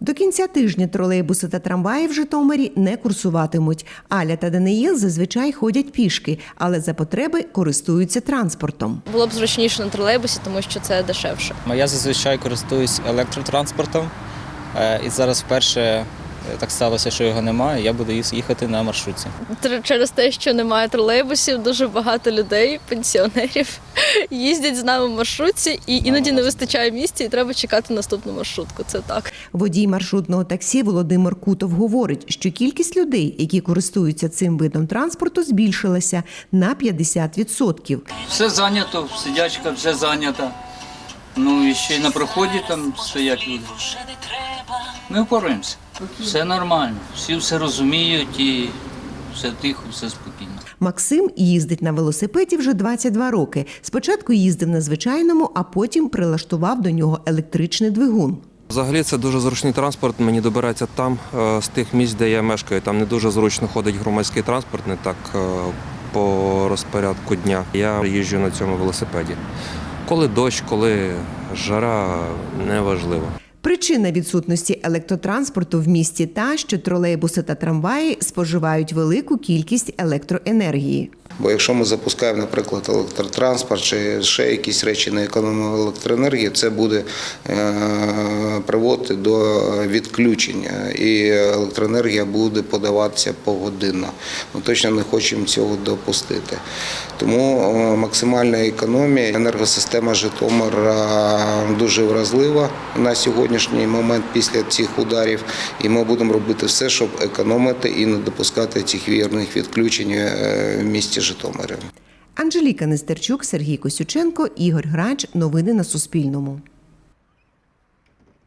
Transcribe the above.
До кінця тижня тролейбуси та трамваї в Житомирі не курсуватимуть. Аля та Даниїл зазвичай ходять пішки, але за потреби користуються транспортом. Було б зручніше на тролейбусі, тому що це дешевше. Я зазвичай користуюсь електротранспортом, е, і зараз вперше так сталося, що його немає. Я буду їхати на маршрутці. Через те, що немає тролейбусів, дуже багато людей, пенсіонерів їздять з нами в маршрутці, і іноді не вистачає місця, і треба чекати наступну маршрутку. Це так. Водій маршрутного таксі Володимир Кутов говорить, що кількість людей, які користуються цим видом транспорту, збільшилася на 50%. Все зайнято, сидячка все зайнята. Ну і ще й на проході там стоять люди. Ми впораємося. Все нормально, всі все розуміють і все тихо, все спокійно. Максим їздить на велосипеді вже 22 роки. Спочатку їздив на звичайному, а потім прилаштував до нього електричний двигун. Взагалі це дуже зручний транспорт. Мені добирається там, е, з тих місць, де я мешкаю. Там не дуже зручно ходить громадський транспорт, не так е, по розпорядку дня. Я їжджу на цьому велосипеді. Коли дощ, коли жара, неважлива. Причина відсутності електротранспорту в місті та, що тролейбуси та трамваї споживають велику кількість електроенергії. Бо якщо ми запускаємо, наприклад, електротранспорт чи ще якісь речі на економію електроенергії, це буде е, приводити до відключення, і електроенергія буде подаватися погодинно. Ми точно не хочемо цього допустити. Тому е, максимальна економія, енергосистема Житомира дуже вразлива на сьогоднішній момент після цих ударів, і ми будемо робити все, щоб економити і не допускати цих вірних відключень е, в місті Житомирі. Анжеліка Нестерчук, Сергій Косюченко, Ігор Грач. Новини на Суспільному.